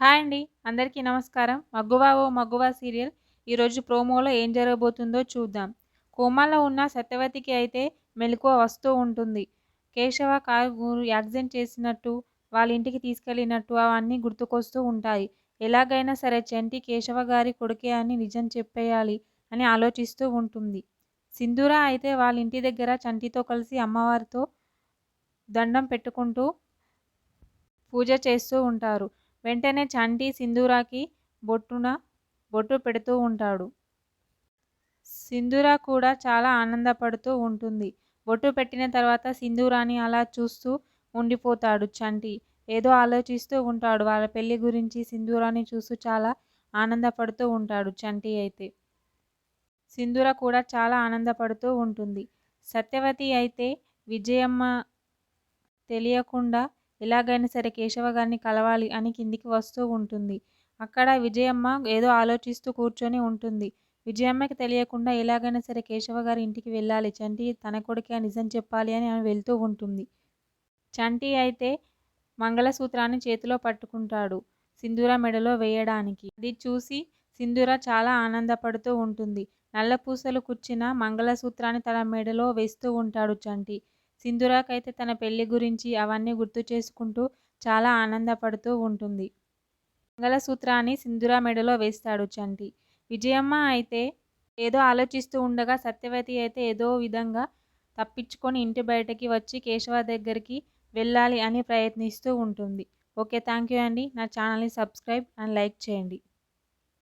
Hi అండి. అందరికీ నమస్కారం. మగ్గువా ఓ మగ్గువా సీరియల్. ఈరోజు ప్రోమోలో ఏం జరగబోతుందో చూద్దాం. కోమాలో ఉన్న సత్యవతికి అయితే మెలకువ వస్తూ ఉంటుంది. కేశవ కారు యాక్సిడెంట్ చేసినట్టు వాళ్ళ ఇంటికి తీసుకెళ్ళినట్టు అవన్నీ గుర్తుకొస్తూ ఉంటాయి. ఎలాగైనా సరే చంటి కేశవ గారి కొడుకే అని నిజం చెప్పేయాలి అని ఆలోచిస్తూ ఉంటుంది. సింధూర అయితే వాళ్ళ ఇంటి దగ్గర చంటితో కలిసి అమ్మవారితో దండం పెట్టుకుంటూ పూజ చేస్తూ ఉంటారు. వెంటనే చంటి సింధూరాకి బొట్టున బొట్టు పెడుతూ ఉంటాడు. సింధూర కూడా చాలా ఆనందపడుతూ ఉంటుంది. బొట్టు పెట్టిన తర్వాత సింధూరాని అలా చూస్తూ ఉండిపోతాడు చంటి. ఏదో ఆలోచిస్తూ ఉంటాడు. వాళ్ళ పెళ్ళి గురించి సింధూరాని చూస్తూ చాలా ఆనందపడుతూ ఉంటాడు చంటి అయితే. సింధూర కూడా చాలా ఆనందపడుతూ ఉంటుంది. సత్యవతి అయితే విజయమ్మ తెలియకుండా ఎలాగైనా సరే కేశవ గారిని కలవాలి అని కిందికి వస్తూ ఉంటుంది. అక్కడ విజయమ్మ ఏదో ఆలోచిస్తూ కూర్చొని ఉంటుంది. విజయమ్మకి తెలియకుండా ఎలాగైనా సరే కేశవ గారి ఇంటికి వెళ్ళాలి. చంటి తన కొడుకే నిజం చెప్పాలి అని ఆమె వెళ్తూ ఉంటుంది. చంటి అయితే మంగళసూత్రాన్ని చేతిలో పట్టుకుంటాడు సింధూర మెడలో వేయడానికి. అది చూసి సింధూర చాలా ఆనందపడుతూ ఉంటుంది. నల్ల పూసలు కుచ్చిన మంగళసూత్రాన్ని తన మెడలో వేస్తూ ఉంటాడు చంటి. సింధురాకైతే తన పెళ్ళి గురించి అవన్నీ గుర్తు చేసుకుంటూ చాలా ఆనందపడుతూ ఉంటుంది. మంగళసూత్రాన్ని సింధురా మెడలో వేస్తాడు చంటి. విజయమ్మ అయితే ఏదో ఆలోచిస్తూ ఉండగా సత్యవతి అయితే ఏదో విధంగా తప్పించుకొని ఇంటి బయటకి వచ్చి కేశవ దగ్గరికి వెళ్ళాలి అని ప్రయత్నిస్తూ ఉంటుంది. ఓకే థ్యాంక్ యూ అండి. నా ఛానల్ని సబ్స్క్రైబ్ అండ్ లైక్ చేయండి.